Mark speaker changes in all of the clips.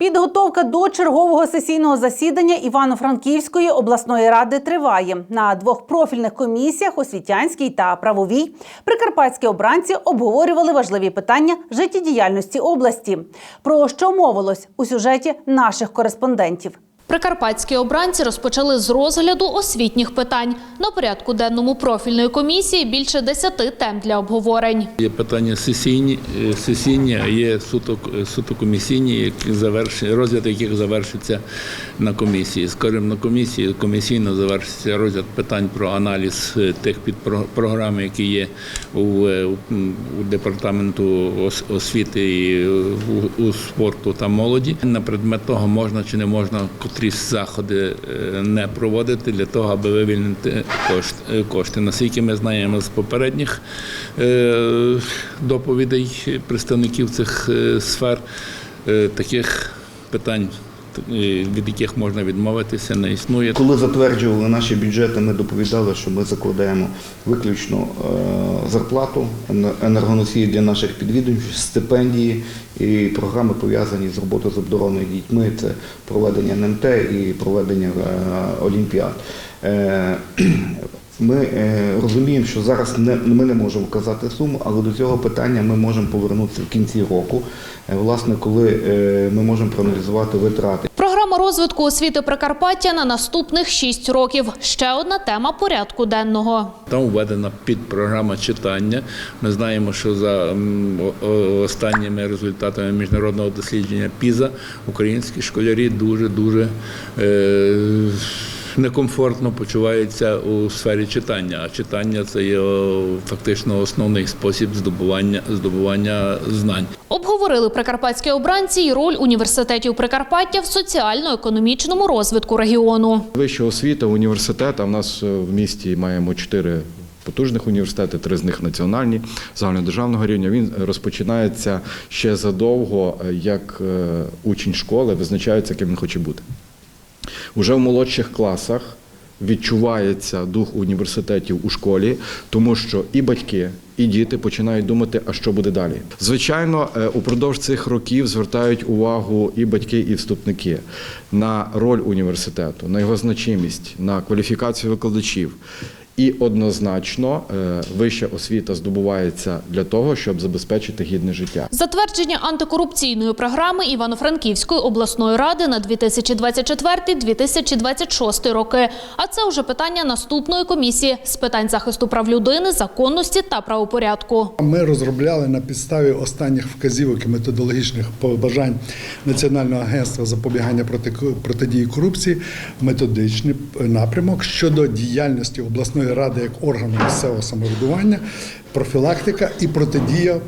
Speaker 1: Підготовка до чергового сесійного засідання Івано-Франківської обласної ради триває. На двох профільних комісіях освітянській та правовій прикарпатські обранці обговорювали важливі питання життєдіяльності області. Про що мовилось у сюжеті наших кореспондентів.
Speaker 2: Прикарпатські обранці розпочали з розгляду освітніх питань. На порядку денному профільної комісії більше десяти тем для обговорень.
Speaker 3: Є питання сесійні, е, сесійні, а є суто, суто комісійні, які заверш, розгляд яких завершиться на комісії. Скажімо, на комісії комісійно завершиться розгляд питань про аналіз е, тих підпрограм, які є у, е, у, департаменту освіти і е, у, у спорту та молоді. На предмет того можна чи не можна котрісь заходи е, не проводити для того, аби вивільнити кошти. е. Наскільки ми знаємо з попередніх е, доповідей представників цих сфер, таких питань, від яких можна відмовитися, не існує.
Speaker 4: Коли затверджували наші бюджети, ми доповідали, що ми закладаємо виключно е, зарплату, енергоносії для наших підвідомств, стипендії і програми пов'язані з роботою з обдарованими дітьми. Це проведення НМТ і проведення е, олімпіад. Ми е, розуміємо, що зараз не, ми не можемо вказати суму, але до цього питання ми можемо повернутися в кінці року, е, власне, коли е, ми можемо проаналізувати витрати.
Speaker 2: Програма розвитку освіти Прикарпаття на наступних шість років. Ще одна тема порядку денного.
Speaker 3: Там введена підпрограма читання. Ми знаємо, що за останніми результатами міжнародного дослідження ПІЗа українські школярі дуже дуже е, некомфортно почуваються у сфері читання. А читання це є фактично основний спосіб здобування здобування знань.
Speaker 2: Обговорили прикарпатські обранці й роль університетів Прикарпаття в соціально-економічному розвитку регіону.
Speaker 5: Вища освіта, університет. А в нас е, в місті маємо чотири потужних університети, три з них національні, загальнодержавного рівня. Він розпочинається ще задовго, е, як е, учень школи визначається, ким він хоче бути. Уже в молодших класах відчувається дух університетів у школі, тому що і батьки, і діти починають думати, а що буде далі. Звичайно, е, упродовж цих років звертають увагу і батьки, і вступники на роль університету, на його значимість, на кваліфікацію викладачів. І однозначно е, вища освіта здобувається для того, щоб забезпечити гідне життя.
Speaker 2: Затвердження антикорупційної програми Івано-Франківської обласної ради на 2024-2026 роки. А це вже питання наступної комісії з питань захисту прав людини, законності та правопорядку.
Speaker 6: Ми розробляли на підставі останніх вказівок і методологічних побажань Національного агентства запобігання проти протидії корупції методичний напрямок щодо діяльності обласної ради як органу місцевого самоврядування, профілактика і протидія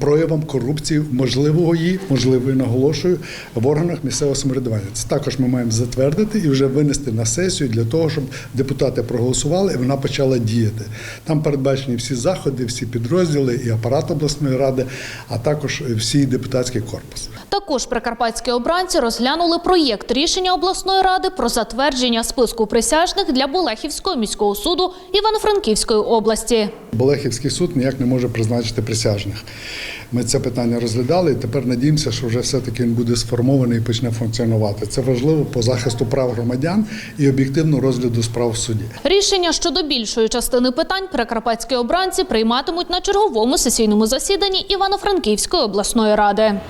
Speaker 6: проявам корупції можливої, можливої наголошую в органах місцевого самоврядування. Це також ми маємо затвердити і вже винести на сесію для того, щоб депутати проголосували і вона почала діяти. Там передбачені всі заходи, всі підрозділи і апарат обласної ради, а також всі депутатський корпус.
Speaker 2: Також прикарпатські обранці розглянули проєкт рішення обласної ради про затвердження списку присяжних для Болехівського міського суду Івано-Франківської області.
Speaker 6: Болехівський суд ніяк не може призначити присяжних. Ми це питання розглядали і тепер надіємося, що вже все-таки він буде сформований і почне функціонувати. Це важливо по захисту прав громадян і об'єктивного розгляду справ в суді.
Speaker 2: Рішення щодо більшої частини питань прикарпатські обранці прийматимуть на черговому сесійному засіданні Івано-Франківської обласної ради.